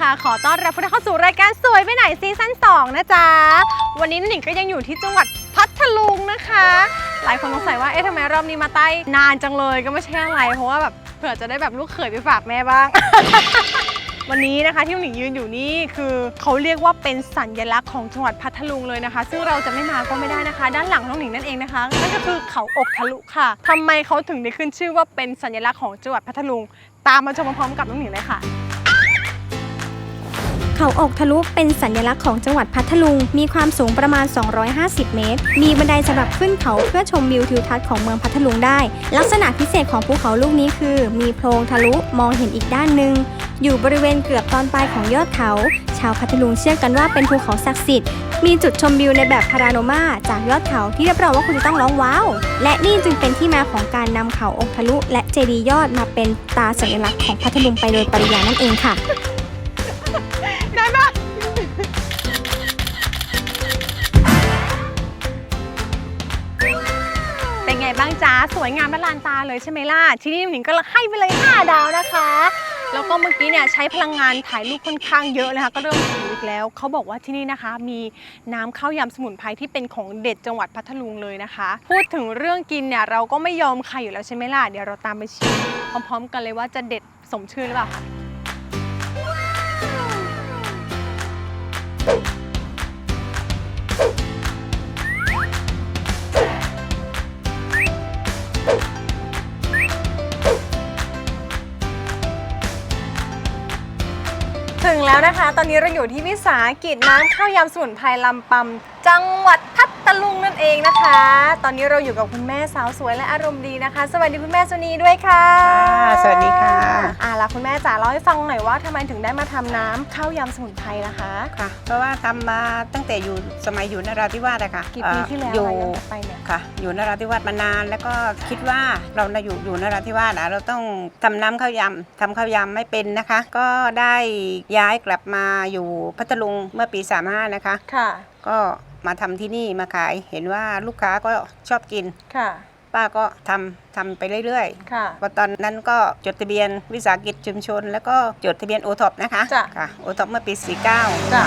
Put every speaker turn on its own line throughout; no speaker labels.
ค่ะ ขอต้อนรับผู้เข้าสู่รายการสวยไปไหนซีซั่น2นะจ๊ะ วันนี้หนิงก็ยังอยู่ที่จังหวัดพัทลุงนะคะ หลายคนสงสัยว่าเอ๊ะทำไมรอบนี้มาใต้นานจังเลยก็ไม่ใช่อะไรเพราะว่าแบบเผื่อจะได้แบบลูกเขยไปฝากแม่บ้าง วันนี้นะคะที่หนิงยืนอยู่นี่คือเขาเรียกว่าเป็นสัญลักษณ์ของจังหวัดพัทลุงเลยนะคะ ซึ่งเราจะไม่มาก็ไม่ได้นะคะ ด้านหลังน้องหนิงนั่นเองนะคะนั่นก็คือเขาอกทะลุค่ะทำไมเขาถึงได้ขึ้นชื่อว่าเป็นสัญลักษณ์ของจังหวัดพัทลุง ตามมาชมพร้อมๆกับน้องหนิงเลยค่ะ
เขาอกทะลุเป็นสัญลักษณ์ของจังหวัดพัทลุง มีความสูงประมาณ 250 เมตร มีบันไดสำหรับขึ้นเขาเพื่อชมวิวทิวทัศน์ของเมืองพัทลุงได้ ลักษณะพิเศษของภูเขาลูกนี้คือ มีโพรงทะลุมองเห็นอีกด้านหนึ่งอยู่บริเวณเกือบตอนปลายของยอดเขา ชาวพัทลุงเชื่อกันว่าเป็นภูเขาศักดิ์สิทธิ์ มีจุดชมวิวในแบบพาราโนมาจากยอดเขาที่รับรองว่าคุณจะต้องร้องว้าว และนี่จึงเป็นที่มาของการนำเขาอกทะลุ และเจดีย์ยอดมาเป็นตาสัญลักษณ์ของพัทลุงไปโดยปริยายนั่นเองค่ะ
สวยงามและลานตาเลยใช่ไหมล่ะ ที่นี่หนิงก็ให้ไปเลย 5 ดาวนะคะ แล้วก็เมื่อกี้เนี่ยใช้พลังงานถ่ายรูปค่อนข้างเยอะนะคะก็เริ่มหิวอีกแล้ว เขาบอกว่าที่นี่นะคะ มีน้ำข้าวยำสมุนไพรที่เป็นของเด็ดจังหวัดพัทลุงเลยนะคะ พูดถึงเรื่องกินเนี่ยเราก็ไม่ยอมใครอยู่แล้วใช่ไหมล่ะ เดี๋ยวเราตามไปชิมพร้อม ๆ กันเลยว่าจะเด็ดสมชื่อหรือเปล่าคะ ถึงแล้วนะคะ ตอนนี้เราอยู่ที่วิสาหกิจน้ำข้าวยำสมุนไพรลำปำจังหวัดพัทลุงนั่นเองนะคะ ตอนนี้เราอยู่กับคุณแม่สาวสวยและอารมณ์ดีนะคะ สวัสดีคุณแม่สุนีด้วยค่ะ
ค่ะสวัสดีค่ะ
อ่าแล้วคุณแม่จ๋าเล่าให้ฟังหน่อยว่าทำไมถึงได้มาทำน้ำข้าวยำสมุนไพรนะคะ
ค่ะ เพราะว่าทำมาตั้งแต่อยู่สมัยอยู่นราธิวาสอะค่ะ
กี่ปีที่แล้ว
เอ่ออยู่
คะย้อนกลับไปเนี่ย
ค่ะ อยู่นราธิวาสมานาน แล้วก็คิดว่าเราน่ะอยู่อยู่นราธิวาสอะเราต้องทำน้ำข้าวยำทำข้าวยำไม่เป็นนะคะ ก็ได้ย้ายกลับมาอยู่พัทลุงเมื่อปี 35 นะคะ
ค่ะ
ก็มาทำที่นี่มาขายเห็นว่าลูกค้าก็ชอบกิน
ค่ะ
ป้าก็ทำทำไปเรื่อยๆ
ค่ะ
พอตอนนั้นก็จดทะเบียนวิสาหกิจชุมชน แล้วก็จดทะเบียนโอท็อปนะคะ
จ้ะ
ค่ะโอท็อปเมื่อปี 49
จ้ะ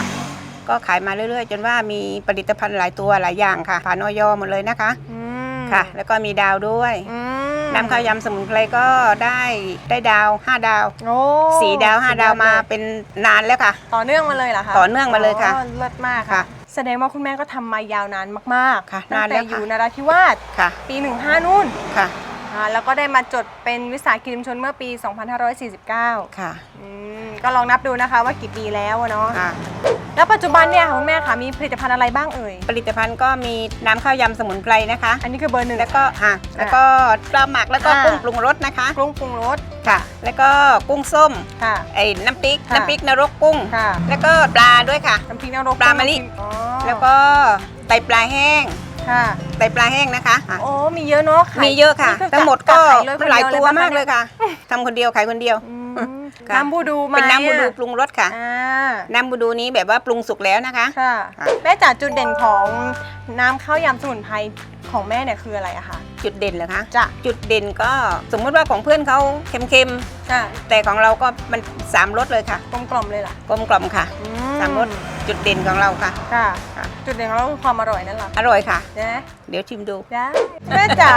ก็ขายมาเรื่อยๆ จนว่ามีผลิตภัณฑ์หลายตัวหลายอย่างค่ะผ่านออยหมดเลยนะคะ
อืม
ค่ะ แล้วก็มีดาวด้วย
อืม
น้ำข้าวยำสมุนไพรก็ได้ได้ดาว 5 ดาว
โอ้
สีดาว 5 ดาวมา
สุยอเลย
เป็นนานแล้วค่ะ
ต่อเนื่องมาเลยเหรอคะ
ต่อเนื่องมาเลยค่ะ
อ๋อเลิศมาก
ค่ะ
แสดงว่าคุณแม่ก็ทำมายาวนานมากๆ
ค่ะ
ตั้ง
นานแล้
แต่
วค่ะ
อยู่นราธิวาส
ค่ะ
ปี 15นู่น
ค่ะ
อ่าแล้วก็ได้มาจดเป็นวิสาหกิจชุมชนเมื่อปี 2549
ค่ะ
อืมก็ลองนับดูนะคะว่ากี่ปีแล้วอะเนาะ
ค่ะ
แล้วปัจจุบันเนี่ยค่ะคุณแม่คะมีผลิตภัณฑ์อะไรบ้างเอ่ย
ผลิตภัณฑ์ก็มีน้ำข้าวยำสมุนไพรนะคะ
อันนี้คือเบอร์หนึ่ง
แล้วก็อะแล้วก็ปลาหมักแล้วก็
อ่า
กุ้งปรุงรสนะคะ
กรุงปรุงรส
ค่ะ แล้วก็กุ้งส้ม
ค่ะ
ไอ้น้ำพริก
ค่ะ
น้ำพริกนรกกุ้ง
ค่ะ
แล้วก็ปลาด้วยค่ะ
น้ำพริกนรก
ปลามะลิ
อ๋อ
แล้วก็ไตปลาแห้ง
ค่ะ
ไตปลาแห้งนะคะอะ
โอ้มีเยอะเนาะขาย
มีเยอะค่ะ
นี่คื
ทั้งหมดก็ะ
ขายเลยคน
หลาย
เดี
ตัว
ปะ
มากเลย
นี่
ค่ะทำคนเดียวขายคนเดียว
อืม
ค่ะ
น้ำบูดูไหม
เป็นน้ำบูดู
อะ
ปรุงรสค่ะ
อ่า
น้ำบูดูนี้แบบว่าปรุงสุกแล้วนะคะ
ค่ะ
ค่ะ
แม่จ๋าจุดเด่นของน้ำข้าวยำสมุนไพรของแม่เนี่ยคืออะไรอะคะ
จุดเด่นเหรอคะ
จะ
จุดเด่นก็สมมติว่าของเพื่อนเขาเค็ม
อะ
ๆ แต่ของเราก็มันสามรสเลยค่ะ
กลมกล่อมเลยล่ะ
กลมกล่อมค่ะ
อื
สามรสจุดเด่นของเราค่ะ
ค่ะ
ค่ะ
จุดเด่นของเราคือความอร่อยนั่นแหละ
อร่อยค่ะ
นะ
เดี๋ยวชิมดู
นะแม่จ๋า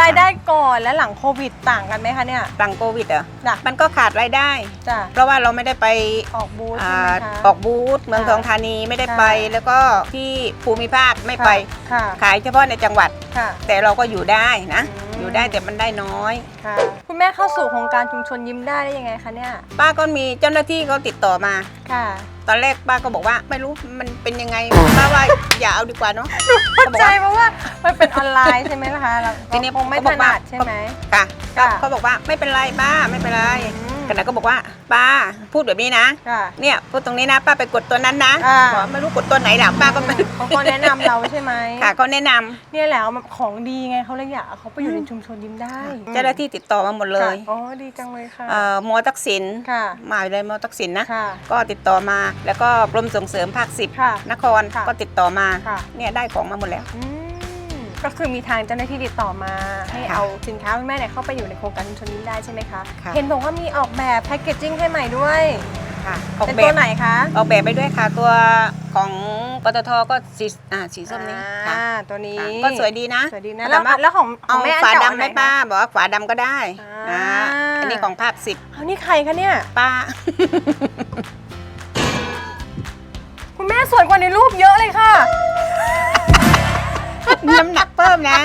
รายได้ก่อนและหลังโควิดต่างกันไหมคะเนี่ย
หลังโควิดเหรอ
จ้ะ
มันก็ขาดรายได้
จ้ะ
เพราะว่าเราไม่ได้ไป
ออกบูธ
อ่า
ใช่ไหมคะ
ออกบูธเมือง
ค่ะ
ทองธานีไม่ได้
ค่ะ
ไปแล้วก็ที่ภูมิภาคไม่ไป
ค่ะ
ขายเฉพาะในจังหวัด
ค่ะ
แต่เราก็อยู่ได้นะ
อืม
อยู่ได้แต่มันได้น้อย
ค่ะคุณแม่เข้าสู่โครงการชุมชนยิ้มได้ได้ยังไงคะเนี่ย
ป้าก็มีเจ้าหน้าที่เขาติดต่อมา
ค่ะ
ตอนแรกป้าก็บอกว่าไม่รู้มันเป็นยังไง ป้าว่าอย่าเอาดีกว่าเนาะ
เข้าใจเพราะว่ามันเป็นออนไลน์ใช่ไหมล่ะคะเรา
ทีนี้
คงไม่
เขา
ถ
บอกว่า
นัดใช่ไหม
ค่ะก็
ค่ะ
เขาบอกว่าไม่เป็นไรป้าไม่เป็นไร
อืม
ขณะก็บอกว่าป้าพูดแบบนี้นะ
ค่ะ
เนี่ยพูดตรงนี้นะป้าไปกดตัวนั้นนะ
อ่า
บอกไม่รู้กดตัวไหนหล่ะป้าก็ไม่
เขาก็แนะนำเราใช่ไหม
ค่ะเขาแนะนำ
เนี่ยแหละมันของดีไงเขาเลยอยากเอาเขาไปอยู่ในชุมชนยิ้มได้
เจ้าหน้าที่ติดต่อมาหมดเลย
ค่ะอ๋อดีจังเลยค่ะ
เอ่อมอทักษิณ
ค่ะ
มหาวิทยาลัยมอทักษิณนะ
ค่ะ
ก็ติดต่อมา แล้วก็กรมส่งเสริมภาคสิบ
ค่ะ
นคร
ค่ะ
ก็ติดต่อมา
ค่ะ
เนี่ยได้ของมาหมดแล้ว
อืม ก็คือมีทางเจ้าหน้าที่ติดต่อมา ให้
ค่ะ
เอาสินค้าคุณแม่เนี่ยเข้าไปอยู่ในโครงการชุมชนยิ้มได้ใช่ไหมคะ
ค่ะ
เห็นบอกว่ามีออกแบบแพคเกจจิ้งให้ใหม่ด้วย
ค่ะออก
เป็น
แบ
ตัว
บ
ไหนคะ
ออกแบบไปด้วยค่ะตัวของปตทก็สีอ่าสีส้มนี้ค่ะ
อ่าตัวนี้
ค่ะก็สวยดีนะ
สวยดีนะ
แต่
แล้ว
ว่า
แล้วของข
เอา
องแม่อัน
ฝา
เก่า
ดำ
อันไหน
ไหมป้า
คะ
บอกว่าฝาดำก็ได้
อ่า
อ่าอันนี้ของภาพสิบ
เอานี่ใครคะเนี่ย
ป้า
คุณแม่สวยกว่าในรูปเยอะเลยค่ะ
น้ำหนักเพิ่มนะ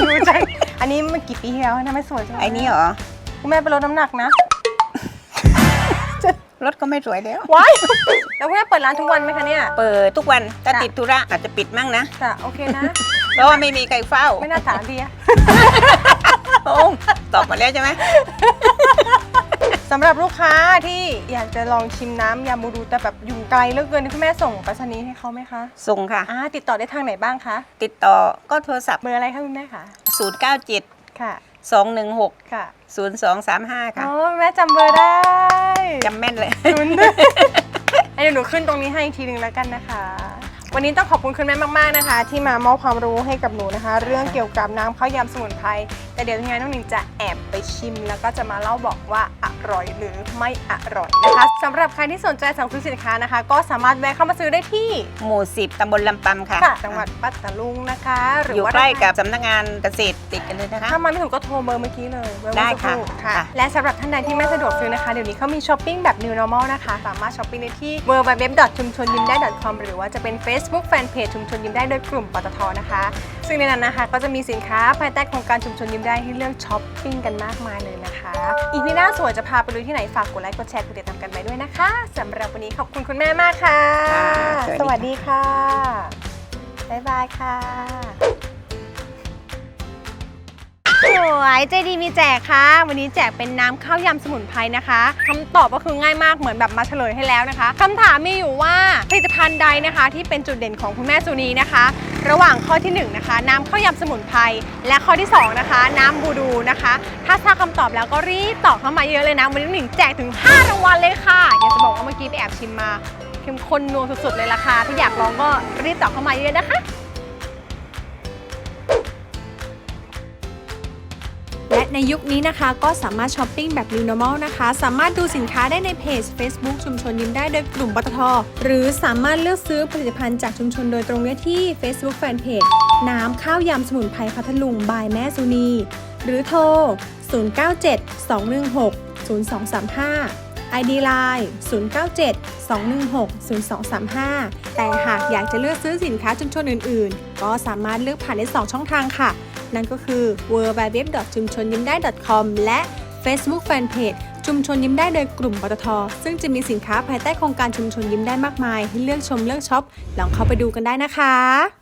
ดูจังอันนี้มันกี่ปีที่แล้วนะไม่สวยจังเลย
ไอ้นี่เหรอ
คุณแม่ไปลดน้ำหนักนะ
รถก็ไม่สวยแล้ว
ว้ายแล้วคุณแม่เปิดร้านทุกวันไหมคะเนี่ย
เปิดทุกวันถ้า
ค่ะ
ติดธุระอาจจะปิดมั่งนะ
จ้ะโอเคนะ
เพราะว่าไม่มีใครเฝ้า
ไม่น่าถามดีอะ
โอ้ตอบมาแล้วใช่ไหม
สำหรับลูกค้าที่อยากจะลองชิมน้ำยามูรูแต่แบบอยู่ไกลเหลือเกินคุณแม่ส่งไปรษณีย์ให้เขาไหมคะ
ส่งค่ะ
อ่าติดต่อได้ทางไหนบ้างคะ
ติดต่อก็โทรศัพท์
เบอร์อะไรคะคุณแม่คะ
097
ค่ะ
216
ค่ะ
0235 ค่ะ
อ๋อแม่จำเบอร์ได้
จำแม่นเลย
ศูนย์เดี๋ยวหนูขึ้นตรงนี้ให้อีกทีหนึ่งแล้วกันนะคะ วันนี้ต้องขอบคุณคุณแม่มากๆนะคะ ที่มามอบความรู้ให้กับหนูนะคะ เรื่องเกี่ยวกับน้ำข้าวยำสมุนไพรแต่เดี๋ยวยังไงน้องหนิงจะแอบไปชิม แล้วก็จะมาเล่าบอกว่าอร่อยหรือไม่อร่อยนะคะสำหรับใครที่สนใจสั่งซื้อสินค้านะคะ ก็สามารถแวะเข้ามาซื้อได้ที่
หมู่ 10 ตำบลลำปำค่ะ
ค่ะจังหวัดปัตตาลุงนะคะ หรือ
อยู่
ว่า
ใกล้กับสำนักงานเกษตรติดกันเลยนะคะ
ถ้ามาไม่ถูกก็โทรเบอร์เมื่อกี้เลยเบอร์
ได้
เมื่อสัก
ค่ะ
รู่ค่ะ
ค่ะ
และสำหรับท่านใดที่ไม่สะดวกซื้อนะคะ เดี๋ยวนี้เขามีช้อปปิ้งแบบ New Normal นะคะ สามารถช้อปปิ้งได้ที่ w w w ชุมชนยิ้มได้ .com หรือว่าจะเป็น Facebook Fanpage ชุมชนยิ้มได้โดยกลุ่มปตทนะคะ ซึ่งในนั้นนะคะก็จะมีสินค้าภายใต้โครงการชุมชนยิ้มได้ให้เลือกช้อปปิ้งกันมากมายเลยนะคะ อีพีหน้าสวยจะพาไปลุยที่ไหนฝากกดไลค์กดแชร์กดติดตามกันไปด้วยนะคะสำหรับวันนี้ขอบคุณคุณแม่มากค่ะ
ค่ะ
ส
สวั
วัส
สดี
ดี
ค่ะ
ค่ะ บ๊ายบายค่ะ สวยใจดีมีแจกค่ะ วันนี้แจกเป็นน้ำข้าวยำสมุนไพรนะคะคำตอบก็คือง่ายมากเหมือนแบบมาเฉลยให้แล้วนะคะคำถามมีอยู่ว่าผลิตภัณฑ์ใดนะคะ ที่เป็นจุดเด่นของคุณแม่สุนีนะคะ ระหว่างข้อที่1นะคะน้ำข้าวยำสมุนไพรและข้อที่ 2 นะคะ น้ำบูดูนะคะ ถ้าทราบคำตอบแล้วก็รีบตอบเข้ามาเยอะเลยนะวันนี้หนึ่งแจกถึง5รางวัลเลยค่ะอยากจะบอกว่าเมื่อกี้ไปแอบชิมมาเข้มข้นนัวสุดๆเลยราคาถ้าอยากลองก็รีบตอบเข้ามาเยอะนะคะ
และในยุคนี้นะคะก็สามารถช้อปปิ้งแบบ New Normal นะคะ สามารถดูสินค้าได้ในเพจ Facebook ชุมชนยิ้มได้โดยกลุ่มปตท หรือสามารถเลือกซื้อผลิตภัณฑ์จากชุมชนโดยตรงได้ที่ Facebook Fanpage น้ำข้าวยำสมุนไพรพัทลุงบายแม่สุนี หรือโทร 097 216 0235 ID Line 097 216 0235 แต่หากอยากจะเลือกซื้อสินค้าชุมชนอื่น ๆ ก็สามารถเลือกผ่านได้ 2 ช่องทางค่ะ นั่นก็คือ w w w ชุมชนยิ้มได้ .com และ Facebook Fanpage ชุมชนยิ้มได้โดยกลุ่มปตท ซึ่งจะมีสินค้าภายใต้โครงการชุมชนยิ้มได้มากมาย ให้เลือกชมเลือกช็อปลองเข้าไปดูกันได้นะคะ